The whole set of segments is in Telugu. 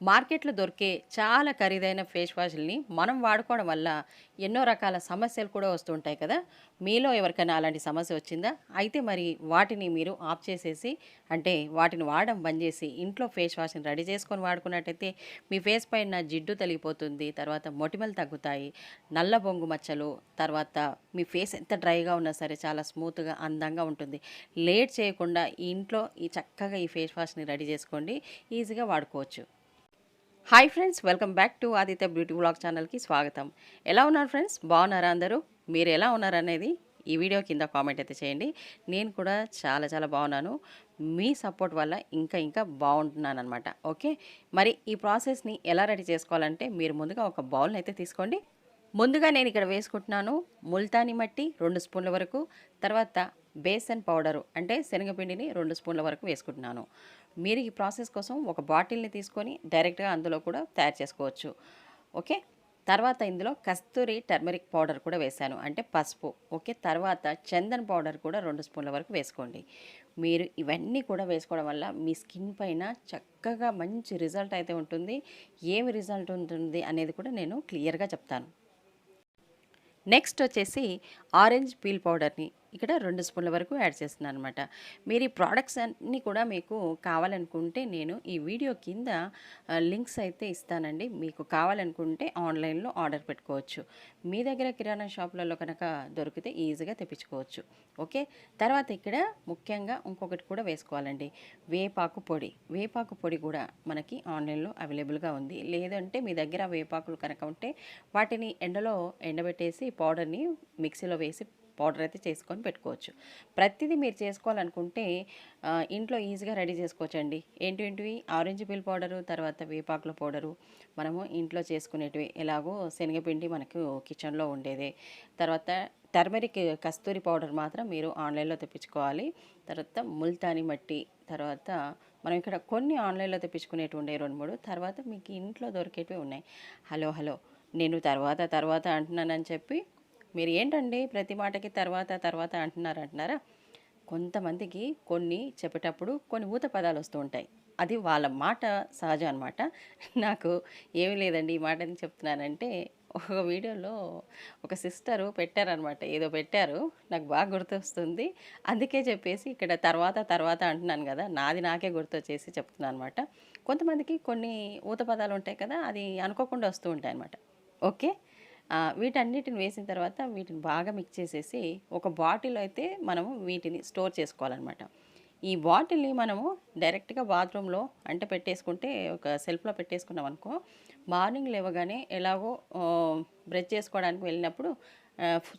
మార్కెట్లో దొరికే చాలా ఖరీదైన ఫేస్ వాష్‌లని మనం వాడుకోవడం వల్ల ఎన్నో రకాల సమస్యలు కూడా వస్తుంటాయి కదా! మీలో ఎవరికైనా అలాంటి సమస్య వచ్చిందా? అయితే మరి వాటిని మీరు ఆఫ్ చేసేసి అంటే వాటిని వాడడం బంద్ చేసి ఇంట్లో ఫేస్ వాష్‌ని రెడీ చేసుకొని వాడుకున్నట్టయితే మీ ఫేస్ పైన జిడ్డు తొలగిపోతుంది. తర్వాత మొటిమలు తగ్గుతాయి. నల్ల బొంగు మచ్చలు, తర్వాత మీ ఫేస్ ఎంత డ్రైగా ఉన్నా సరే చాలా స్మూత్‌గా, అందంగా ఉంటుంది. లేట్ చేయకుండా ఈ ఇంట్లో ఈ చక్కగా ఈ ఫేస్ వాష్‌ని రెడీ చేసుకోండి. ఈజీగా వాడుకోవచ్చు. Hi friends! Welcome back to Aditya beauty blog ఛానల్‌కి స్వాగతం. ఎలా ఉన్నారు ఫ్రెండ్స్? బాగున్నారా అందరూ? మీరు ఎలా ఉన్నారనేది ఈ వీడియో కింద కామెంట్ అయితే చేయండి. నేను కూడా చాలా చాలా బాగున్నాను. మీ సపోర్ట్ వల్ల ఇంకా ఇంకా బాగుంటున్నాను అనమాట ఓకే. మరి ఈ ప్రాసెస్‌ని ఎలా రెడీ చేసుకోవాలంటే మీరు ముందుగా ఒక బౌల్‌ని అయితే తీసుకోండి. ముందుగా నేను ఇక్కడ వేసుకుంటున్నాను ముల్తానీ మట్టి రెండు స్పూన్ల వరకు, తర్వాత బేసన్ పౌడరు అంటే శనగపిండిని రెండు స్పూన్ల వరకు వేసుకుంటున్నాను. మీరు ఈ ప్రాసెస్ కోసం ఒక బాటిల్‌ని తీసుకొని డైరెక్ట్‌గా అందులో కూడా తయారు చేసుకోవచ్చు. ఓకే. తర్వాత ఇందులో కస్తూరి టర్మరిక్ పౌడర్ కూడా వేశాను. అంటే పసుపు. ఓకే. తర్వాత చందన్ పౌడర్ కూడా రెండు స్పూన్ల వరకు వేసుకోండి. మీరు ఇవన్నీ కూడా వేసుకోవడం వల్ల మీ స్కిన్ పైన చక్కగా మంచి రిజల్ట్ అయితే ఉంటుంది. ఏమి రిజల్ట్ ఉంటుంది అనేది కూడా నేను క్లియర్‌గా చెప్తాను. నెక్స్ట్ వచ్చేసి ఆరెంజ్ పీల్ పౌడర్‌ని ఇక్కడ రెండు స్పూన్ల వరకు యాడ్ చేస్తున్నాను అనమాట మీరు ఈ ప్రొడక్ట్స్ అన్నీ కూడా మీకు కావాలనుకుంటే నేను ఈ వీడియో కింద లింక్స్ అయితే ఇస్తానండి. మీకు కావాలనుకుంటే ఆన్‌లైన్‌లో ఆర్డర్ పెట్టుకోవచ్చు. మీ దగ్గర కిరాణా షాపులలో కనుక దొరికితే ఈజీగా తెప్పించుకోవచ్చు. ఓకే. తర్వాత ఇక్కడ ముఖ్యంగా ఇంకొకటి కూడా వేసుకోవాలండి. వేపాకు పొడి. వేపాకు పొడి కూడా మనకి ఆన్‌లైన్‌లో అవైలబుల్‌గా ఉంది. లేదంటే మీ దగ్గర వేపాకులు కనుక ఉంటే వాటిని ఎండలో ఎండబెట్టేసి పౌడర్‌ని మిక్సీలో వేసి పౌడర్ అయితే చేసుకొని పెట్టుకోవచ్చు. ప్రతిదీ మీరు చేసుకోవాలనుకుంటే ఇంట్లో ఈజీగా రెడీ చేసుకోవచ్చండి. ఏంటేంటివి ఆరెంజ్ పిల్ పౌడరు, తర్వాత వేపాకుల పౌడరు, మనము ఇంట్లో చేసుకునేటివి ఎలాగో శనగపిండి మనకు కిచెన్‌లో ఉండేదే. తర్వాత టర్మరిక్ కస్తూరి పౌడర్ మాత్రం మీరు ఆన్‌లైన్‌లో తెప్పించుకోవాలి. తర్వాత ముల్తానీ మట్టి, తర్వాత మనం ఇక్కడ కొన్ని ఆన్‌లైన్‌లో తెప్పించుకునేటివి ఉండే రెండు మూడు తర్వాత మీకు ఇంట్లో దొరికేటివి ఉన్నాయి. హలో! హలో! నేను తర్వాత తర్వాత అంటున్నానని చెప్పి మీరు ఏంటండి ప్రతి మాటకి తర్వాత తర్వాత అంటున్నారు అంటున్నారా? కొంతమందికి కొన్ని చెప్పేటప్పుడు కొన్ని ఊత పదాలు వస్తూ ఉంటాయి. అది వాళ్ళ మాట సహజం అనమాట. నాకు ఏమీ లేదండి ఈ మాట ఎందుకు చెప్తున్నానంటే ఒక వీడియోలో ఒక సిస్టరు పెట్టారనమాట. ఏదో పెట్టారు. నాకు బాగా గుర్తొస్తుంది. అందుకే చెప్పేసి ఇక్కడ తర్వాత తర్వాత అంటున్నాను కదా నాది నాకే గుర్తొచ్చేసి చెప్తున్నాను అనమాట. కొంతమందికి కొన్ని ఊత పదాలు ఉంటాయి కదా! అది అనుకోకుండా వస్తూ ఉంటాయి అనమాట ఓకే. వీటన్నిటిని వేసిన తర్వాత వీటిని బాగా మిక్స్ చేసేసి ఒక బాటిల్ అయితే మనము వీటిని స్టోర్ చేసుకోవాలనమాట. ఈ బాటిల్‌ని మనము డైరెక్ట్‌గా బాత్రూంలో అంటే పెట్టేసుకుంటే ఒక సెల్ఫ్‌లో పెట్టేసుకున్నామనుకో మార్నింగ్ లేవగానే ఎలాగో బ్రష్ చేసుకోవడానికి వెళ్ళినప్పుడు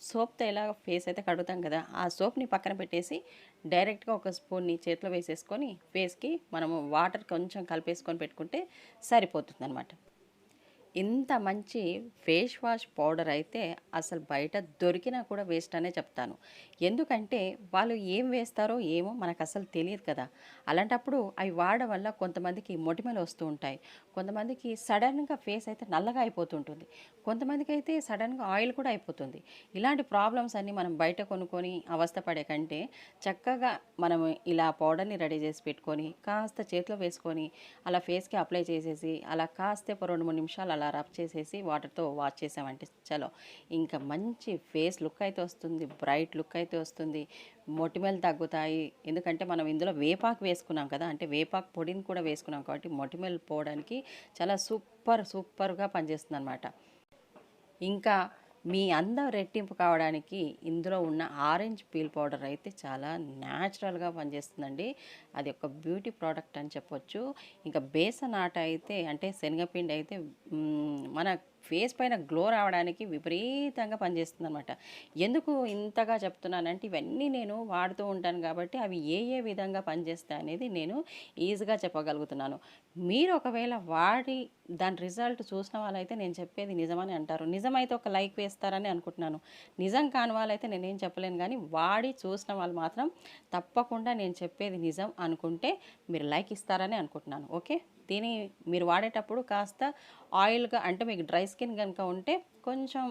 సోప్‌తో ఎలా ఫేస్ అయితే కడుగుతాం కదా! ఆ సోప్‌ని పక్కన పెట్టేసి డైరెక్ట్‌గా ఒక స్పూన్‌ని చేతిలో వేసేసుకొని ఫేస్‌కి మనము వాటర్ కొంచెం కలిపేసుకొని పెట్టుకుంటే సరిపోతుందనమాట. ఇంత మంచి ఫేస్ వాష్ పౌడర్ అయితే అసలు బయట దొరికినా కూడా వేస్ట్ అనే చెప్తాను. ఎందుకంటే వాళ్ళు ఏం వేస్తారో ఏమో మనకు అసలు తెలియదు కదా! అలాంటప్పుడు అవి వాడడం వల్ల కొంతమందికి మొటిమలు వస్తూ ఉంటాయి. కొంతమందికి సడన్గా ఫేస్ అయితే నల్లగా అయిపోతుంటుంది. కొంతమందికి అయితే సడన్గా ఆయిల్ కూడా అయిపోతుంది. ఇలాంటి ప్రాబ్లమ్స్ అన్నీ మనం బయట కొనుక్కొని అవస్థ పడే కంటే చక్కగా మనం ఇలా పౌడర్‌ని రెడీ చేసి పెట్టుకొని కాస్త చేతిలో వేసుకొని అలా ఫేస్‌కి అప్లై చేసేసి అలా కాస్త ఒక 2, 3 నిమిషాలు అలా రబ్ చేసేసి వాటర్‌తో వాష్ చేసామంటే చలో ఇంకా మంచి ఫేస్ లుక్ అయితే వస్తుంది. బ్రైట్ లుక్ అయితే వస్తుంది. మొటిమలు తగ్గుతాయి. ఎందుకంటే మనం ఇందులో వేపాకు వేసుకున్నాం కదా! అంటే వేపాకు పొడిని కూడా వేసుకున్నాం కాబట్టి మొటిమలు పోవడానికి చాలా సూపర్ సూపర్‌గా పనిచేస్తుంది అనమాట ఇంకా మీ అందం రెట్టింపు కావడానికి ఇందులో ఉన్న ఆరెంజ్ పీల్ పౌడర్ అయితే చాలా న్యాచురల్‌గా పనిచేస్తుందండి. అది ఒక బ్యూటీ ప్రోడక్ట్ అని చెప్పొచ్చు. ఇంకా బేసన్ ఆట అయితే అంటే శనగపిండి అయితే మన ఫేస్ పైన గ్లో రావడానికి విపరీతంగా పనిచేస్తుంది అనమాట ఎందుకు ఇంతగా చెప్తున్నానంటే ఇవన్నీ నేను వాడుతూ ఉంటాను కాబట్టి అవి ఏ ఏ విధంగా పనిచేస్తాయి అనేది నేను ఈజీగా చెప్పగలుగుతున్నాను. మీరు ఒకవేళ వాడి దాని రిజల్ట్ చూసిన వాళ్ళైతే నేను చెప్పేది నిజమని అంటారు. నిజమైతే ఒక లైక్ వేస్తారని అనుకుంటున్నాను. నిజం కాని వాళ్ళైతే నేనేం చెప్పలేను కానీ వాడి చూసిన వాళ్ళు మాత్రం తప్పకుండా నేను చెప్పేది నిజం అనుకుంటే మీరు లైక్ ఇస్తారని అనుకుంటున్నాను. ఓకే. దీని మీరు వాడేటప్పుడు కాస్త ఆయిల్‌గా అంటే మీకు డ్రై స్కిన్ కనుక ఉంటే కొంచెం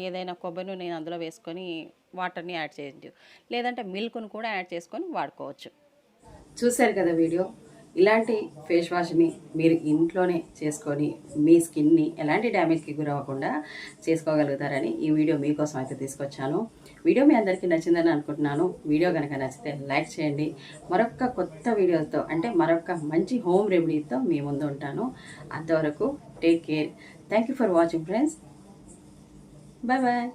ఏదైనా కొబ్బరి నూనె అందులో వేసుకొని వాటర్‌ని యాడ్ చేయండి. లేదంటే మిల్క్‌ని కూడా యాడ్ చేసుకొని వాడుకోవచ్చు. చూశారు కదా వీడియో. ఇలాంటి ఫేస్ వాష్ని మీరు ఇంట్లోనే చేసుకొని మీ స్కిన్ని ఎలాంటి డ్యామేజ్కి గురవ్వకుండా చేసుకోగలుగుతారని ఈ వీడియో మీకోసం అయితే తీసుకొచ్చాను. వీడియో మీ అందరికీ నచ్చిందని అనుకుంటున్నాను. వీడియో కనుక నచ్చితే లైక్ చేయండి. మరొక కొత్త వీడియోతో అంటే మరొక మంచి హోమ్ రెమెడీతో మీ ముందు ఉంటాను. అంతవరకు take care. Thank you for watching friends. Bye bye.